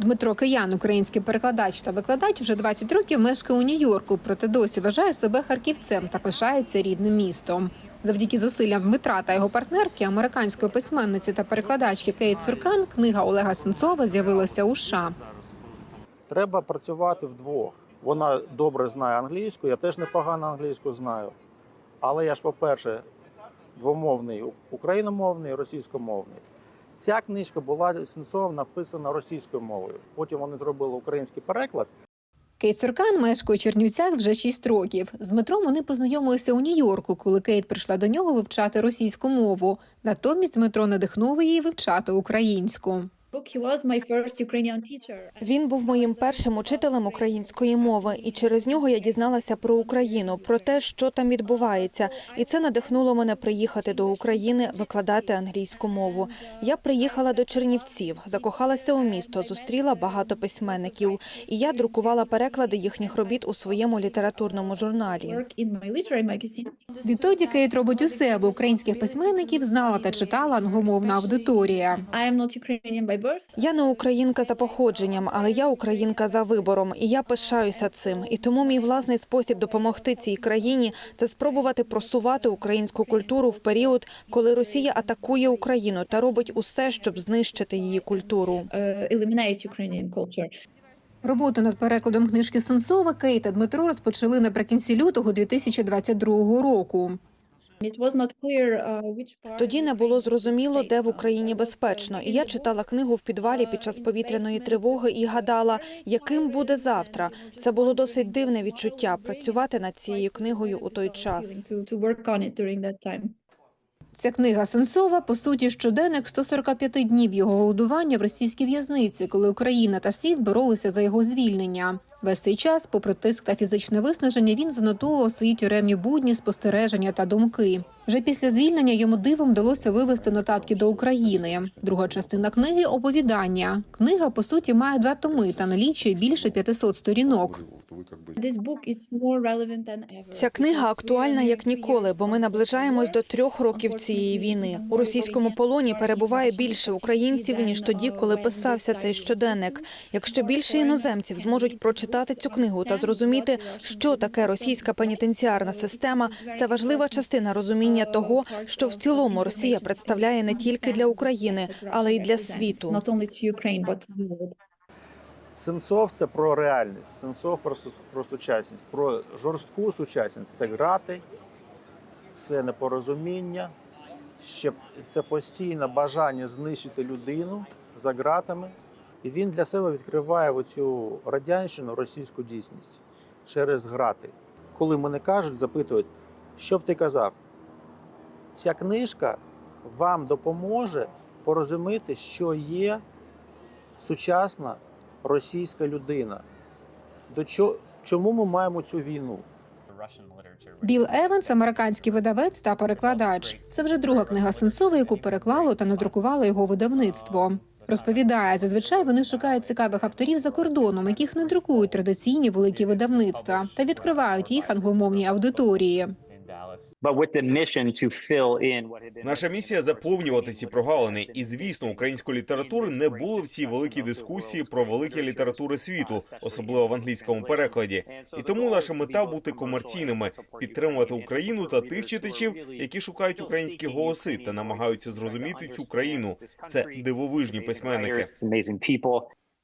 Дмитро Киян, український перекладач та викладач, вже 20 років мешкає у Нью-Йорку, проте досі вважає себе харківцем та пишається рідним містом. Завдяки зусиллям Дмитра та його партнерки, американської письменниці та перекладачки Кейт Цуркан, книга Олега Сенцова з'явилася у США. Треба працювати вдвох. Вона добре знає англійську, я теж непогано англійську знаю. Але я ж, по-перше, двомовний україномовний, російськомовний. Ця книжка була Сенцов написана російською мовою. Потім вони зробили український переклад. Кейт Цуркан мешкає у Чернівцях вже 6 років. З Дмитром вони познайомилися у Нью-Йорку, коли Кейт прийшла до нього вивчати російську мову. Натомість Дмитро надихнув її вивчати українську. Book. He was my first Ukrainian teacher. Він був моїм першим учителем української мови, і через нього я дізналася про Україну, про те, що там відбувається, і це надихнуло мене приїхати до України, викладати англійську мову. Я приїхала до Чернівців, закохалася у місто, зустріла багато письменників, і я друкувала переклади їхніх робіт у своєму літературному журналі. Work in my. Відтоді Кейт робить усе, аби українських письменників знала та читала англомовна аудиторія. Я не українка за походженням, але я українка за вибором, і я пишаюся цим. І тому мій власний спосіб допомогти цій країні це спробувати просувати українську культуру в період, коли Росія атакує Україну та робить усе, щоб знищити її культуру. Ukrainian. Роботу над перекладом книжки Сенцова Кейт та Дмитро розпочали наприкінці лютого 2022 року. Тоді не було зрозуміло, де в Україні безпечно. І я читала книгу в підвалі під час повітряної тривоги і гадала, яким буде завтра. Це було досить дивне відчуття працювати над цією книгою у той час. Ця книга Сенцова по суті щоденник 145 днів його голодування в російській в'язниці, коли Україна та світ боролися за його звільнення. Весь цей час, попри тиск та фізичне виснаження, він занотовував свої тюремні будні, спостереження та думки. Вже після звільнення йому дивом вдалося вивести нотатки до України. Друга частина книги оповідання. Книга по суті має два томи та налічує більше 500 сторінок. This book is more relevant than ever. Ця книга актуальна як ніколи, бо ми наближаємось до трьох років цієї війни. У російському полоні перебуває більше українців ніж тоді, коли писався цей щоденник. Якщо більше іноземців зможуть прочитати цю книгу та зрозуміти, що таке російська пенітенціарна система, це важлива частина розуміння того, що в цілому Росія представляє не тільки для України, але й для світу. Сенцов це про реальність, Сенцов про, про сучасність, про жорстку сучасність. Це грати, це непорозуміння, ще це постійне бажання знищити людину за ґратами. І він для себе відкриває оцю радянщину, російську дійсність через грати. Коли мене кажуть, запитують, що б ти казав, ця книжка вам допоможе порозуміти, що є сучасна російська людина. До чо, чому ми маємо цю війну? Біл Еванс, американський видавець та перекладач. Це вже друга книга Сенцова, яку переклало та надрукувало його видавництво. Розповідає, зазвичай вони шукають цікавих авторів за кордоном, яких не друкують традиційні великі видавництва, та відкривають їх англомовній аудиторії. But with the mission to fill in what had been Наша місія заповнювати ці прогалини. І звісно, української літератури не було в цій великій дискусії про великі літератури світу, особливо в англійському перекладі. І тому наша мета бути комерційними, підтримувати Україну та тих читачів, які шукають українські голоси та намагаються зрозуміти цю країну. Це дивовижні письменники.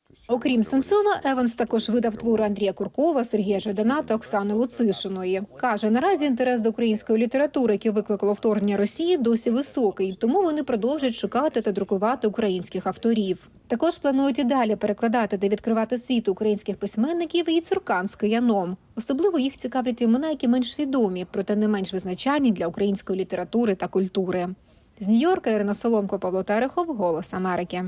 People. Окрім Сенцова, Еванс також видав твори Андрія Куркова, Сергія Жадана та Оксани Луцишиної. Каже, наразі інтерес до української літератури, який викликало вторгнення Росії, досі високий, тому вони продовжують шукати та друкувати українських авторів. Також планують і далі перекладати та відкривати світ українських письменників і цуркан з кияном. Особливо їх цікавлять імена, які менш відомі, проте не менш визначальні для української літератури та культури. З Нью-Йорка Ірина Соломко, Павло Терехов, Голос Америки.